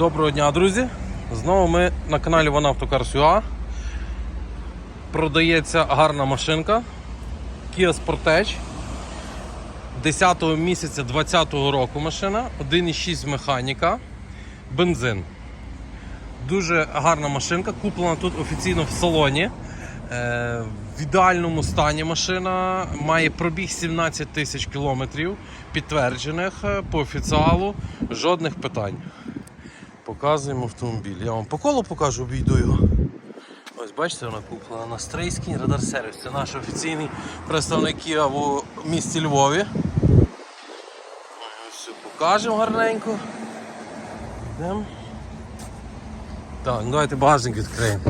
Доброго дня, друзі! Знову ми на каналі Автокарс.ua Продається гарна машинка Kia Sportage 10 місяця 2020 року машина, 1,6 механіка, бензин. Дуже гарна машинка, куплена тут офіційно в салоні. Е, В ідеальному стані машина має пробіг 17 тисяч кілометрів, підтверджених е, по офіціалу, жодних питань. Показуємо автомобіль. Я вам по колу покажу, обійду його. Ось бачите, вона куплена на Стрийський радар сервіс. Це наш офіційний представник Kia в місті Львові. Ось все покажемо гарненько. Йдемо. Так, ну давайте багажник відкриємо.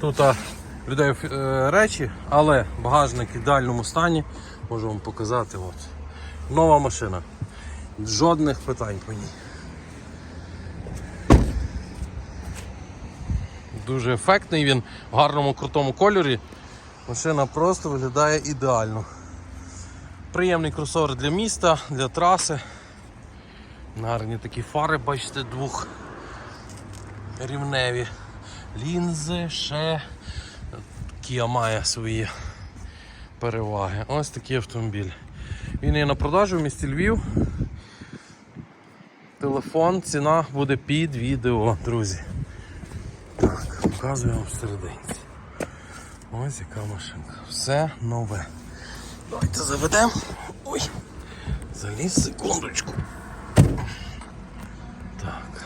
Тут а, людей е, речі, але багажник в ідеальному стані. Можу вам показати. От. Нова машина. Жодних питань по ній. Дуже ефектний він в гарному крутому кольорі. Машина просто виглядає ідеально. Приємний кросовер для міста, для траси. Гарні такі фари, бачите, двох рівневі. Лінзи, ще Kia має свої переваги. Ось такий автомобіль. Він є на продажу в місті Львів. Телефон, ціна буде під відео, друзі. Показую вам всерединці. Ось яка машинка. Все нове. Давайте заведемо. Ой, заліз секундочку. Так.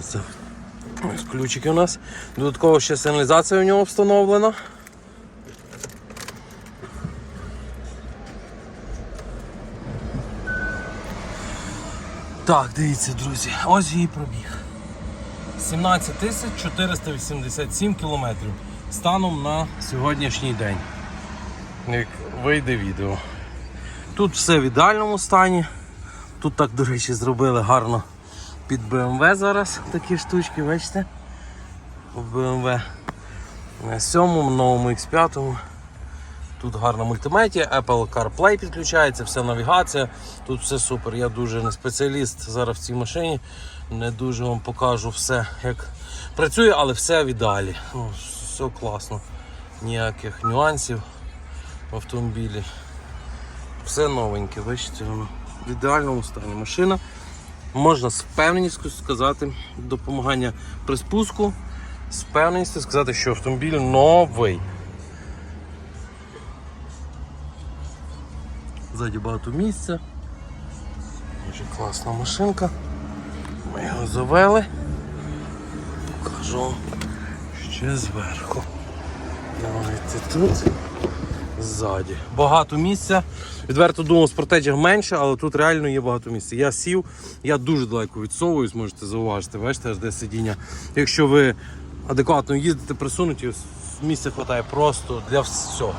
Це ось ключики у нас. Додатково ще сигналізація в нього встановлена. Так, дивіться, друзі, ось її пробіг. 17 тисяч 487 кілометрів станом на сьогоднішній день. Як вийде відео. Тут все в ідеальному стані. Тут так, до речі, зробили гарно під BMW зараз такі штучки, бачите? В BMW на 7 новому X5. Тут гарна мультимедія, Apple CarPlay підключається, вся навігація, тут все супер. Я дуже не спеціаліст зараз в цій машині. Не дуже вам покажу все, як працює, але все в ідеалі. Ну, все класно. Ніяких нюансів в автомобілі. Все новеньке, бачите, в ідеальному стані. Машина можна з впевненістю сказати, допомагання при спуску, з впевненістю сказати, що автомобіль новий. Ззаді багато місця. Дуже класна машинка. Ми його завели. Покажу ще зверху. Давайте тут. Ззаді. Багато місця. Відверто думав, в менше, але тут реально є багато місця. Я сів, я дуже далеко відсовуюсь, можете зауважити, бачите, аж де сидіння. Якщо ви адекватно їздите, присунуті, місця вистачає просто для всього.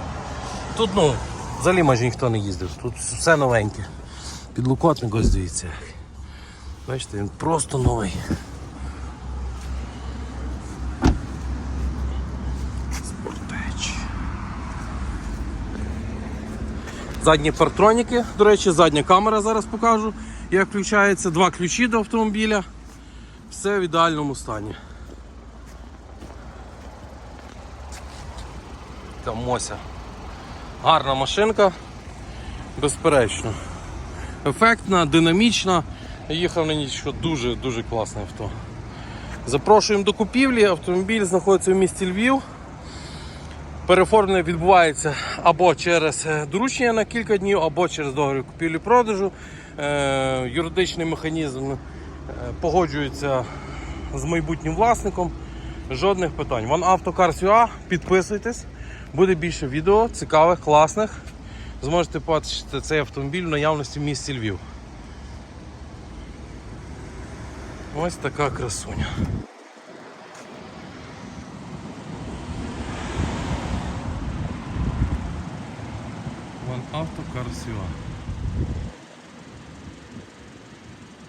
Тут ну, взагалі майже ніхто не їздив, тут все новеньке. Підлокотник ось дивіться. Бачите, він просто новий. Спортеч. Задні партроніки, до речі, задня камера зараз покажу, як включається. Два ключі до автомобіля. Все в ідеальному стані. Там Мося. Гарна машинка, безперечно. Ефектна, динамічна. Їхав на ніч дуже-дуже класне авто. Запрошуємо до купівлі. Автомобіль знаходиться в місті Львів. Переформлення відбувається або через е, доручення на кілька днів, або через договір купівлі-продажу. Е, юридичний механізм е, погоджується з майбутнім власником. Жодних питань. Вон Автокарс.ua, підписуйтесь, буде більше відео, цікавих, класних. Зможете побачити цей автомобіль в наявності в місті Львів. Ось така красуня. Вон Автокарс.ua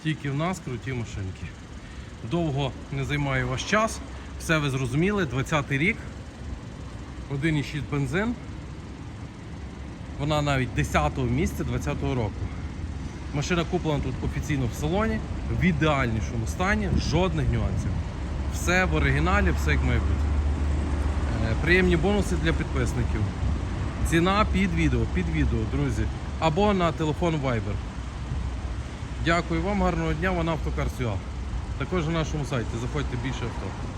Тільки в нас круті машинки. Довго не займаю ваш час, все ви зрозуміли, 20-й рік, 1,6 бензин. Вона навіть 10-го місця 20-го року. Машина куплена тут офіційно в салоні. в ідеальнішому стані, жодних нюансів. Все в оригіналі, все як має бути. Е, Приємні бонуси для підписників. Ціна під відео, під відео, друзі. Або на телефон Viber. Дякую вам, гарного дня, вона автокар Також на нашому сайті. Заходьте більше авто.